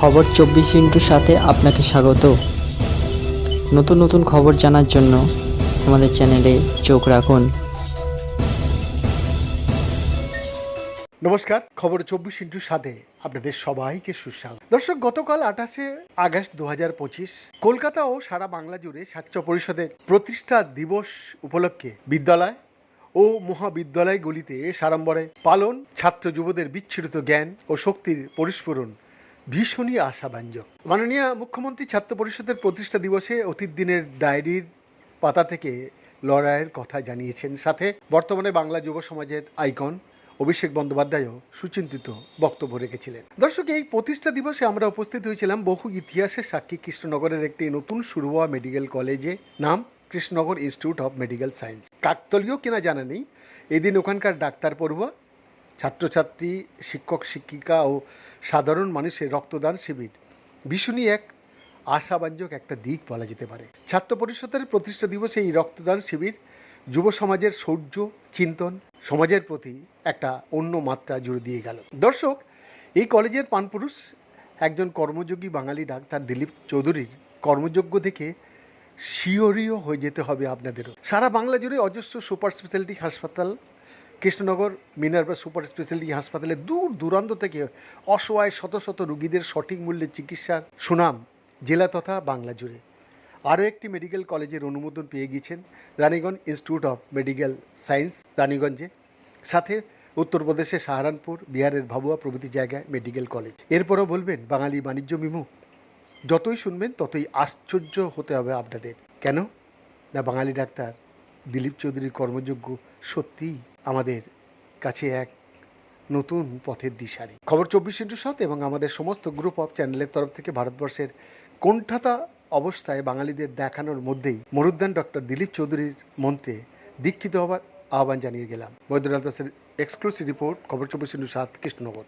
খবর চব্বিশ ইন্টুর সাথে আপনাকে স্বাগত। নতুন নতুন খবর জানার জন্য আমাদের চ্যানেলে চোখ রাখুন। নমস্কার, খবর চব্বিশ ইন্টুর সাথে আপনাদের সবাইকে সুস্বাগত। দর্শক, গতকাল আঠাশে আগস্ট দু হাজার পঁচিশ কলকাতা ও সারা বাংলা জুড়ে ছাত্র পরিষদের প্রতিষ্ঠা দিবস উপলক্ষে বিদ্যালয় ও মহাবিদ্যালয়গুলিতে সাড়ম্বরে পালন ছাত্র যুবদের বিচ্ছুরিত জ্ঞান ও শক্তির পরিস্ফুরণ ভীষণই আশাব্যঞ্জক। মাননীয় মুখ্যমন্ত্রী ছাত্র পরিষদের প্রতিষ্ঠা দিবসে অতীত দিনের ডায়েরির পাতা থেকে লড়াইয়ের কথা জানিয়েছেন। সাথে বর্তমানে বাংলা যুব সমাজের আইকন অভিষেক বন্দ্যোপাধ্যায়ও সুচিন্তিত বক্তব্য রেখেছিলেন। দর্শক, এই প্রতিষ্ঠা দিবসে আমরা উপস্থিত হয়েছিলাম বহু ইতিহাসের সাক্ষী কৃষ্ণনগরের একটি নতুন শুরু হওয়া মেডিকেল কলেজে, নাম Krishnanagar institute of medical science. কাকতলীয় কিনা জানা নেই। এদিন ওখানকার ডাক্তার পড়ুয়া ছাত্রছাত্রী, শিক্ষক, শিক্ষিকা ও সাধারণ মানুষের রক্তদান শিবির। ভীষণই এক আশাব্যঞ্জক একটা দিক বলা যেতে পারে। ছাত্র পরিষদের প্রতিষ্ঠা দিবসে এই রক্তদান শিবির যুব সমাজের শৌর্য চিন্তন, সমাজের প্রতি একটা অন্য মাত্রা জুড়ে দিয়ে গেল। দর্শক, এই কলেজের পানপুরুষ একজন কর্মযোগী বাঙালি ডাক্তার দিলীপ চৌধুরীর কর্মযোগ্য দেখে শিওরীয় হয়ে যেতে হবে আপনাদেরও। সারা বাংলা জুড়ে অজস্র সুপার স্পেশালিটি হাসপাতাল কৃষ্ণনগর মিনারবা সুপার স্পেশালিটি হাসপাতালে দূর দূরান্ত থেকে অসহায় শত শত রুগীদের সঠিক মূল্যে চিকিৎসার সুনাম জেলা তথা বাংলা জুড়ে। আরও একটি মেডিকেল কলেজের অনুমোদন পেয়ে গিয়েছেন Raniganj institute of medical science রানীগঞ্জে। সাথে উত্তরপ্রদেশের সাহারানপুর, বিহারের ভাবুয়া প্রভৃতি জায়গায় মেডিকেল কলেজ। এরপরও বলবেন, বাঙালি বাণিজ্য বিমুখ। যতই শুনবেন, ততই আশ্চর্য হতে হবে আপনাদের। কেন? না, বাঙালি ডাক্তার দিলীপ চৌধুরীর কর্মযোগ্য সত্যিই আমাদের কাছে এক নতুন পথের দিশারি। খবর চব্বিশ ইন্টু সাত এবং আমাদের সমস্ত গ্রুপ অফ চ্যানেলের তরফ থেকে ভারতবর্ষের কোণঠাতা অবস্থায় বাঙালিদের দেখানোর মধ্যেই মরুদ্যান ডক্টর দিলীপ চৌধুরীর মন্ত্রে দীক্ষিত হবার আহ্বান জানিয়ে গেলাম। বৈদ্যনাথ দাসের এক্সক্লুসিভ রিপোর্ট খবর চব্বিশ ইন্টু সাত, কৃষ্ণনগর।